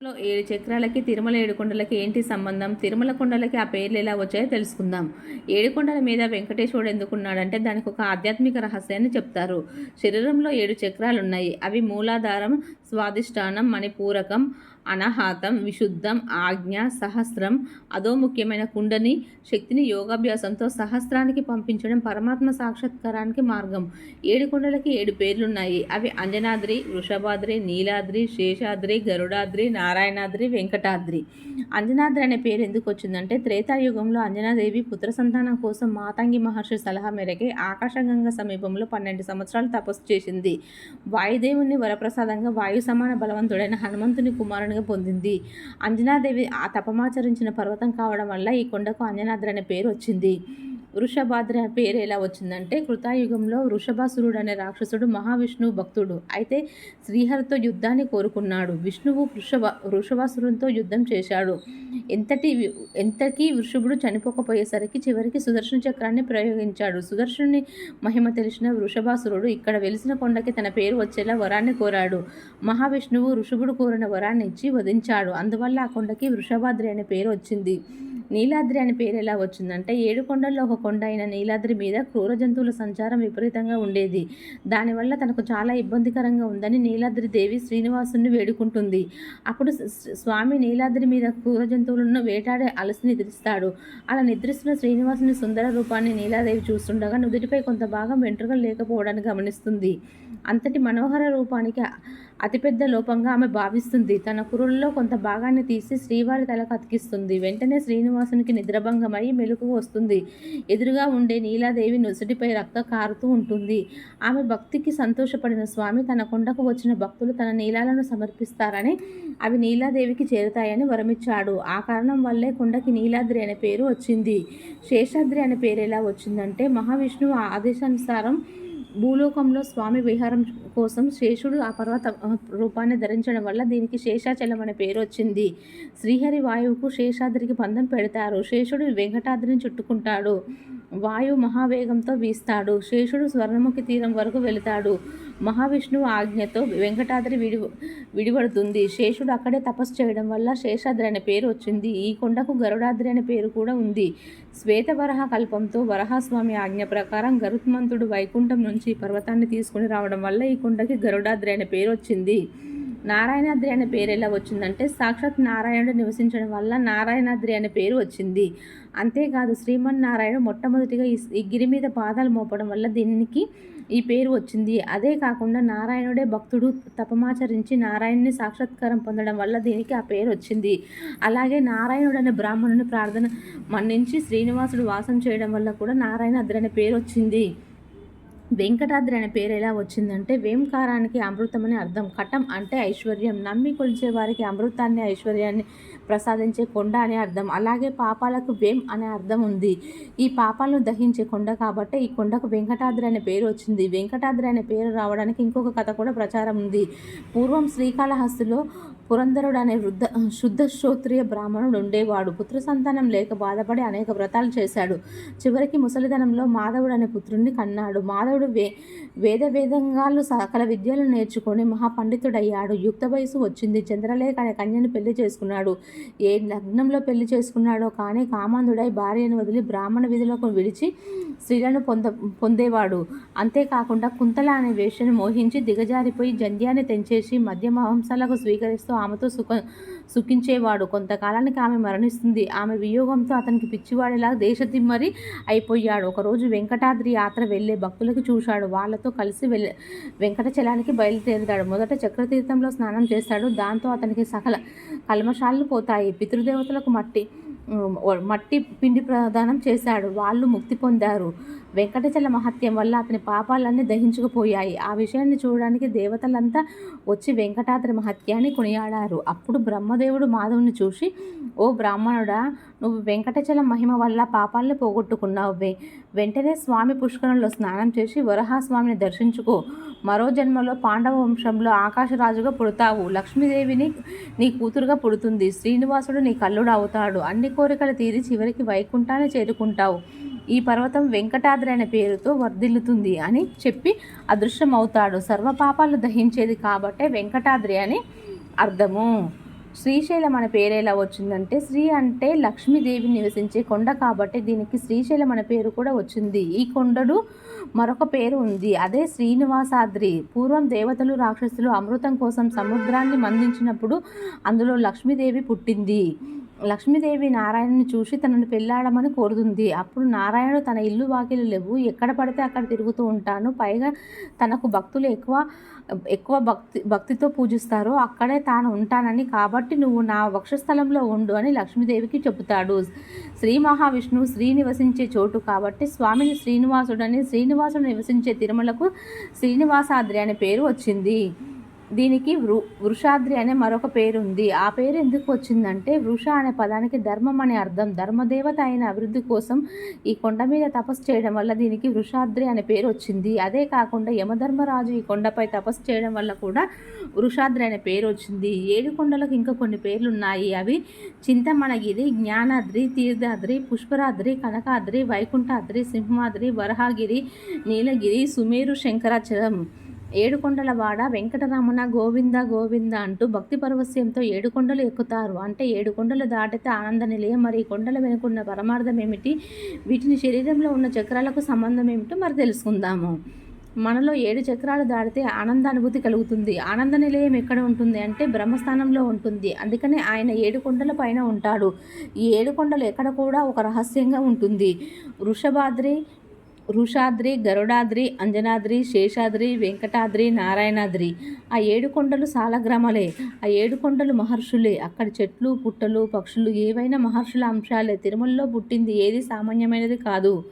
లో ఏడు చక్రాలకి తిరుమల ఏడు కొండలకి ఏంటి సంబంధం? తిరుమల కొండలకి ఆ పేర్లు ఎలా వచ్చాయో తెలుసుకుందాం. ఏడు కొండల మీద వెంకటేశ్వరుడు ఎందుకున్నాడంటే దానికి ఒక ఆధ్యాత్మిక రహస్యాన్ని చెప్తారు. శరీరంలో ఏడు చక్రాలు ఉన్నాయి అవి మూలాధారం స్వాదిష్టానం మణిపూరకం అనాహాతం విశుద్ధం ఆజ్ఞ సహస్రం అదో ముఖ్యమైన కుండని శక్తిని యోగాభ్యాసంతో సహస్రానికి పంపించడం పరమాత్మ సాక్షాత్కారానికి మార్గం. ఏడు కుండలకి ఏడు పేర్లున్నాయి. అవి అంజనాద్రి వృషభాద్రి నీలాద్రి శేషాద్రి గరుడాద్రి నారాయణాద్రి వెంకటాద్రి. అంజనాద్రి అనే పేరు ఎందుకు వచ్చిందంటే త్రేతాయుగంలో అంజనాదేవి పుత్ర సంతానం కోసం మాతంగి మహర్షి సలహా మేరకే ఆకాశగంగా సమీపంలో పన్నెండు సంవత్సరాలు తపస్సు చేసింది. వాయుదేవుని వరప్రసాదంగా వాయు సమాన బలవంతుడైన హనుమంతుని కుమారునిగా పొందింది. అంజనాదేవి ఆ తపమాచరించిన పర్వతం కావడం వల్ల ఈ కొండకు అంజనాద్రి అనే పేరు వచ్చింది. వృషభాద్రి అనే పేరు ఎలా వచ్చిందంటే కృతాయుగంలో వృషభాసురుడు అనే రాక్షసుడు మహావిష్ణువు భక్తుడు. అయితే శ్రీహరితో యుద్ధాన్ని కోరుకున్నాడు. విష్ణువు వృషభ వృషభాసురునితో యుద్ధం చేశాడు. ఎంతటి ఎంతకీ వృషభుడు చనిపోకపోయేసరికి చివరికి సుదర్శన చక్రాన్ని ప్రయోగించాడు. సుదర్శనుని మహిమ తెలిసిన వృషభాసురుడు ఇక్కడ వెలిసిన కొండకి తన పేరు వచ్చేలా వరాన్ని కోరాడు. మహావిష్ణువు వృషభుడు కోరిన వరాన్ని ఇచ్చి వధించాడు. అందువల్ల ఆ కొండకి వృషభాద్రి అనే పేరు వచ్చింది. నీలాద్రి అనే పేరు ఎలా వచ్చిందంటే ఏడు కొండల్లో ఒక కొండ అయిన నీలాద్రి మీద క్రూర జంతువుల సంచారం విపరీతంగా ఉండేది. దానివల్ల తనకు చాలా ఇబ్బందికరంగా ఉందని నీలాద్రి దేవి శ్రీనివాసుని వేడుకుంటుంది. అప్పుడు స్వామి నీలాద్రి మీద క్రూర జంతువులను వేటాడే అలసి నిద్రిస్తాడు. అలా నిద్రిస్తున్న శ్రీనివాసుని సుందర రూపాన్ని నీలాదేవి చూస్తుండగా నుదుటిపై కొంత భాగం వెంట్రుకలు లేకపోవడాన్ని గమనిస్తుంది. అంతటి మనోహర రూపానికి అతిపెద్ద లోపంగా ఆమె భావిస్తుంది. తన కురుల్లో కొంత భాగాన్ని తీసి శ్రీవారి తలకు అతికిస్తుంది. వెంటనే శ్రీనివాసునికి నిద్రభంగమై మెలకు వస్తుంది. ఎదురుగా ఉండే నీలాదేవి నుసుటిపై రక్త కారుతూ ఉంటుంది. ఆమె భక్తికి సంతోషపడిన స్వామి తన కొండకు వచ్చిన భక్తులు తన నీలాలను సమర్పిస్తారని అవి నీలాదేవికి చేరుతాయని వరమిచ్చాడు. ఆ కారణం వల్లే కొండకి నీలాద్రి అనే పేరు వచ్చింది. శేషాద్రి అనే పేరు ఎలా వచ్చిందంటే మహావిష్ణువు ఆదేశానుసారం భూలోకంలో స్వామి విహారం కోసం శేషుడు ఆ పర్వత రూపాన్ని ధరించడం వల్ల దీనికి శేషాచలం అనే పేరు వచ్చింది. శ్రీహరి వాయువుకు శేషాద్రికి బంధం పెడతారు. శేషుడు వెంకటాద్రిని చుట్టుకుంటాడు. వాయు మహావేగంతో వీస్తాడు. శేషుడు స్వర్ణముఖి తీరం వరకు వెళతాడు. మహావిష్ణువు ఆజ్ఞతో వెంకటాద్రి విడి విడిపడుతుంది. శేషుడు అక్కడే తపస్సు చేయడం వల్ల శేషాద్రి అనే పేరు వచ్చింది. ఈ కొండకు గరుడాద్రి అనే పేరు కూడా ఉంది. శ్వేత వరహ కల్పంతో వరహస్వామి ఆజ్ఞ ప్రకారం గరుత్మంతుడు వైకుంఠం నుంచి పర్వతాన్ని తీసుకుని రావడం వల్ల ఈ కొండకి గరుడాద్రి అనే పేరు వచ్చింది. నారాయణాద్రి అనే పేరు ఎలా వచ్చిందంటే సాక్షాత్ నారాయణుడు నివసించడం వల్ల నారాయణాద్రి అనే పేరు వచ్చింది. అంతేకాదు శ్రీమన్నారాయణుడు మొట్టమొదటిగా ఈ ఈ గిరి మీద పాదాలు మోపడం వల్ల దీనికి ఈ పేరు వచ్చింది. అదే కాకుండా నారాయణుడే భక్తుడు తపమాచరించి నారాయణుని సాక్షాత్కారం పొందడం వల్ల దీనికి ఆ పేరు వచ్చింది. అలాగే నారాయణుడు అనే బ్రాహ్మణుని ప్రార్థన మన్నించి శ్రీనివాసుడు వాసం చేయడం వల్ల కూడా నారాయణాద్రి అనే పేరు వచ్చింది. వెంకటాద్రి అనే పేరు ఎలా వచ్చిందంటే వేంకారానికి అమృతం అని అర్థం. కటం అంటే ఐశ్వర్యం. నమ్మి కొలిచే వారికి అమృతాన్ని ఐశ్వర్యాన్ని ప్రసాదించే కొండ అనే అర్థం. అలాగే పాపాలకు వేం అనే అర్థం ఉంది. ఈ పాపాలను దహించే కొండ కాబట్టి ఈ కొండకు వెంకటాద్రి అనే పేరు వచ్చింది. వెంకటాద్రి అనే పేరు రావడానికి ఇంకొక కథ కూడా ప్రచారం ఉంది. పూర్వం శ్రీకాళహస్తిలో పురంధరుడు అనే వృద్ధ శుద్ధ శ్రోత్రియ బ్రాహ్మణుడు ఉండేవాడు. పుత్ర సంతానం లేక బాధపడి అనేక వ్రతాలు చేశాడు. చివరికి ముసలిధనంలో మాధవుడు అనే పుత్రుణ్ణి కన్నాడు. మాధవుడు వే వేద వేదంగాలు సకల విద్యలు నేర్చుకొని మహాపండితుడయ్యాడు. యుక్త వయసు వచ్చింది. చంద్రలేఖ అనే కన్యను పెళ్ళి చేసుకున్నాడు. ఏ లగ్నంలో పెళ్ళి చేసుకున్నాడో కానీ కామాంధుడై భార్యను వదిలి బ్రాహ్మణ విధులకు విడిచి స్త్రీలను పొంద పొందేవాడు. అంతేకాకుండా కుంతల అనే వేషను మోహించి దిగజారిపోయి జంధ్యాన్ని తెంచేసి మద్య మాంసాలకు స్వీకరిస్తూ ఆమెతో సుఖ సుఖించేవాడు. కొంతకాలానికి ఆమె మరణిస్తుంది. ఆమె వియోగంతో అతనికి పిచ్చివాడిలా దేశతిమ్మరి అయిపోయాడు. ఒకరోజు వెంకటాద్రి యాత్ర వెళ్ళే భక్తులకు చూశాడు. వాళ్ళతో కలిసి వెళ్ళ వెంకటచలానికి బయలుదేరుతాడు మొదట చక్రతీర్థంలో స్నానం చేస్తాడు. దాంతో అతనికి సకల కల్మషాలు పోతాయి. పితృదేవతలకు మట్టి మట్టి పిండి ప్రదానం చేశాడు. వాళ్ళు ముక్తి పొందారు. వెంకటచల మహత్యం వల్ల అతని పాపాలన్నీ దహించుకుపోయాయి. ఆ విషయాన్ని చూడడానికి దేవతలంతా వచ్చి వెంకటాద్రి మహత్యాన్ని కొనియాడారు. అప్పుడు బ్రహ్మదేవుడు మాధవుని చూసి ఓ బ్రాహ్మణుడా నువ్వు వెంకటచల మహిమ వల్ల పాపాలను పోగొట్టుకున్నావు వెంటనే స్వామి పుష్కరంలో స్నానం చేసి వరహాస్వామిని దర్శించుకో. మరో జన్మలో పాండవ వంశంలో ఆకాశరాజుగా పుడతావు. లక్ష్మీదేవిని నీ కూతురుగా పుడుతుంది. శ్రీనివాసుడు నీ కల్లుడు అవుతాడు. అన్ని కోరికలు తీరి చివరికి వైకుంఠాన్ని చేరుకుంటావు. ఈ పర్వతం వెంకటాద్రి అనే పేరుతో వర్ధిల్లుతుంది అని చెప్పి అదృశ్యమవుతాడు. సర్వ పాపాలు దహించేది కాబట్టే వెంకటాద్రి అని అర్థము. శ్రీశైలం అనే పేరు ఎలా వచ్చిందంటే శ్రీ అంటే లక్ష్మీదేవి నివసించే కొండ కాబట్టి దీనికి శ్రీశైలం అనే పేరు కూడా వచ్చింది. ఈ కొండడు మరొక పేరు ఉంది. అదే శ్రీనివాసాద్రి. పూర్వం దేవతలు రాక్షసులు అమృతం కోసం సముద్రాన్ని మందించినప్పుడు అందులో లక్ష్మీదేవి పుట్టింది. లక్ష్మీదేవి నారాయణని చూసి తనను పెళ్ళాడమని కోరుతుంది. అప్పుడు నారాయణుడు తన ఇల్లు వాకిలు లేవు. ఎక్కడ పడితే అక్కడ తిరుగుతూ ఉంటాను. పైగా తనకు భక్తులు ఎక్కువ ఎక్కువ భక్తి భక్తితో పూజిస్తారో. అక్కడే తాను ఉంటానని. కాబట్టి నువ్వు నా వక్షస్థలంలో ఉండు అని లక్ష్మీదేవికి చెబుతాడు. శ్రీ మహావిష్ణువు శ్రీ నివసించే చోటు కాబట్టి స్వామిని శ్రీనివాసుడని శ్రీనివాసుడు నివసించే తిరుమలకు శ్రీనివాసాద్రి అనే పేరు వచ్చింది. దీనికి వృ వృషాద్రి అనే మరొక పేరు ఉంది ఆ పేరు ఎందుకు వచ్చిందంటే వృష అనే పదానికి ధర్మం అనే అర్థం ధర్మదేవత అయిన అభివృద్ధి కోసం ఈ కొండ మీద తపస్సు చేయడం వల్ల దీనికి వృషాద్రి అనే పేరు వచ్చింది. అదే కాకుండా యమధర్మరాజు ఈ కొండపై తపస్సు చేయడం వల్ల కూడా వృషాద్రి అనే పేరు వచ్చింది. ఏడు కొండలకు ఇంకా కొన్ని పేర్లు ఉన్నాయి అవి చింతమణగిరి జ్ఞానాద్రి తీర్థాద్రి పుష్పరాద్రి కనకాద్రి వైకుంఠాద్రి సింహాద్రి వరహాగిరి నీలగిరి సుమేరు శంకరాచలం. ఏడుకొండలవాడ వెంకటరమణ గోవింద గోవింద అంటూ భక్తి పరవస్యంతో ఏడుకొండలు ఎక్కుతారు. అంటే ఏడు కొండలు దాటితే ఆనంద నిలయం మరి ఈ కొండల వెనుకున్న పరమార్థం ఏమిటి? వీటిని శరీరంలో ఉన్న చక్రాలకు సంబంధం ఏమిటో మరి తెలుసుకుందాము. మనలో ఏడు చక్రాలు దాటితే ఆనందానుభూతి కలుగుతుంది. ఆనంద నిలయం ఎక్కడ ఉంటుంది అంటే బ్రహ్మస్థానంలో ఉంటుంది. అందుకనే ఆయన ఏడు కొండల పైన ఉంటాడు. ఈ ఏడు కొండలు ఎక్కడ కూడా ఒక రహస్యంగా ఉంటుంది. వృషభాద్రి వృషాద్రి గరుడాద్రి అంజనాద్రి శేషాద్రి వెంకటాద్రి నారాయణాద్రి. ఆ ఏడు కొండలు సాలగ్రామాలే ఆ ఏడు కొండలు మహర్షులే. అక్కడ చెట్లు పుట్టలు పక్షులు ఏవైనా మహర్షుల అంశాలే. తిరుమలలో పుట్టింది ఏది సామాన్యమైనది కాదు.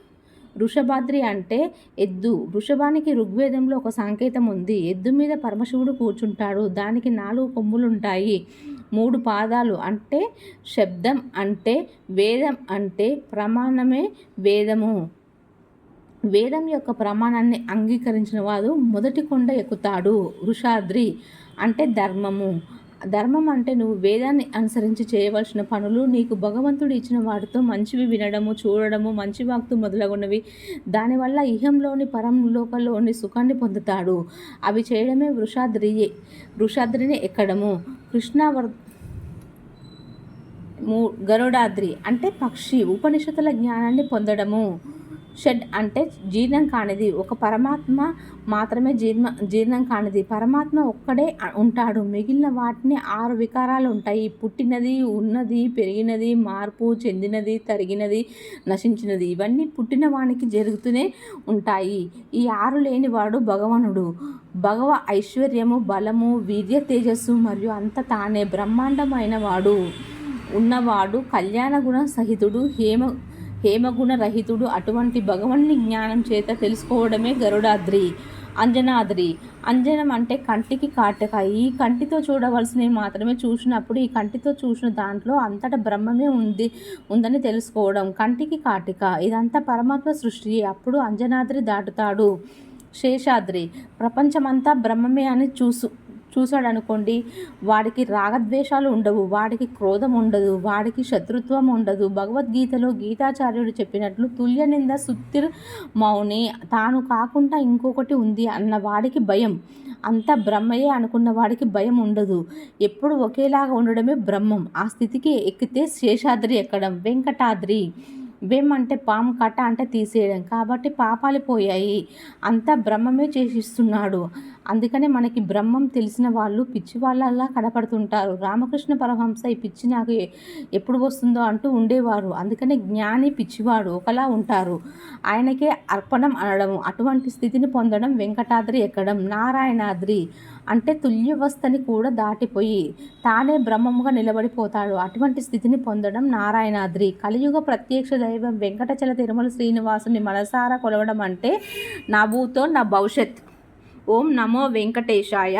వృషభాద్రి అంటే ఎద్దు. వృషభానికి ఋగ్వేదంలో ఒక సంకేతం ఉంది. ఎద్దు మీద పరమశివుడు కూర్చుంటాడు. దానికి నాలుగు కొమ్ములుంటాయి. మూడు పాదాలు అంటే శబ్దం అంటే వేదం అంటే ప్రమాణమే వేదము. వేదం యొక్క ప్రమాణాన్ని అంగీకరించిన వాడు మొదటి కొండ ఎక్కుతాడు. వృషాద్రి అంటే ధర్మము. ధర్మం అంటే నువ్వు వేదాన్ని అనుసరించి చేయవలసిన పనులు నీకు భగవంతుడు ఇచ్చిన వాటితో మంచివి వినడము చూడడము మంచి వాక్తు మొదలగున్నవి దానివల్ల ఇహంలోని పరంలోకంలోని సుఖాన్ని పొందుతాడు. అవి చేయడమే వృషాద్రియే. వృషాద్రిని ఎక్కడము? కృష్ణవర్ గరుడాద్రి అంటే పక్షి. ఉపనిషత్తుల జ్ఞానాన్ని పొందడము. షెడ్ అంటే జీర్ణం కానిది. ఒక పరమాత్మ మాత్రమే జీర్ణ జీర్ణం కానిది. పరమాత్మ ఒక్కడే ఉంటాడు. మిగిలిన వాటిని ఆరు వికారాలు ఉంటాయి. పుట్టినది ఉన్నది పెరిగినది మార్పు చెందినది తరిగినది నశించినది. ఇవన్నీ పుట్టిన వానికి జరుగుతూనే ఉంటాయి. ఈ ఆరు లేనివాడు భగవానుడు. భగవ ఐశ్వర్యము బలము వీర్య తేజస్సు మరియు అంత తానే బ్రహ్మాండమైన వాడు. ఉన్నవాడు కళ్యాణ గుణ సహితుడు. హేమ హేమగుణ రహితుడు అటువంటి భగవన్ని జ్ఞానం చేత తెలుసుకోవడమే గరుడాద్రి అంజనాద్రి. అంజనం అంటే కంటికి కాటక. ఈ కంటితో చూడవలసినవి మాత్రమే చూసినప్పుడు ఈ కంటితో చూసిన దాంట్లో అంతటా బ్రహ్మమే ఉంది ఉందని తెలుసుకోవడం. కంటికి కాటిక. ఇదంతా పరమాత్మ సృష్టి. అప్పుడు అంజనాద్రి దాటుతాడు. శేషాద్రి. ప్రపంచమంతా బ్రహ్మమే అని చూసు చూశాడనుకోండి వాడికి రాగద్వేషాలు ఉండవు వాడికి క్రోధం ఉండదు వాడికి శత్రుత్వం ఉండదు. భగవద్గీతలో గీతాచార్యుడు చెప్పినట్లు తుల్య నింద సుత్తిర్ మౌని తాను కాకుండా ఇంకొకటి ఉంది అన్న వాడికి భయం. అంత బ్రహ్మయే అనుకున్న వాడికి భయం ఉండదు. ఎప్పుడు ఒకేలాగా ఉండడమే బ్రహ్మం. ఆ స్థితికి ఎక్కితే శేషాద్రి ఎక్కడం. వెంకటాద్రి. వెమ్ అంటే పాము కట్ట అంటే తీసేయడం. కాబట్టి పాపాలు పోయాయి. అంతా బ్రహ్మమే చేసిస్తున్నాడు. అందుకనే మనకి బ్రహ్మం తెలిసిన వాళ్ళు పిచ్చి వాళ్ళలా కనపడుతుంటారు. రామకృష్ణ పరమహంస ఈ పిచ్చి నాకు ఎప్పుడు వస్తుందో అంటూ ఉండేవారు. అందుకనే జ్ఞాని పిచ్చివాడు ఒకలా ఉంటారు. ఆయనకే అర్పణం అనడం అటువంటి స్థితిని పొందడం వెంకటాద్రి ఎక్కడం నారాయణాద్రి అంటే తుల్యవస్థని కూడా దాటిపోయి తానే బ్రహ్మముగా నిలబడిపోతాడు. అటువంటి స్థితిని పొందడం నారాయణాద్రి. కలియుగ ప్రత్యక్ష దైవం వెంకటచల తిరుమల శ్రీనివాసుని మనసారా కొలవడం అంటే నా భూతో నా భవిష్యత్. ఓం నమో వెంకటేశాయ.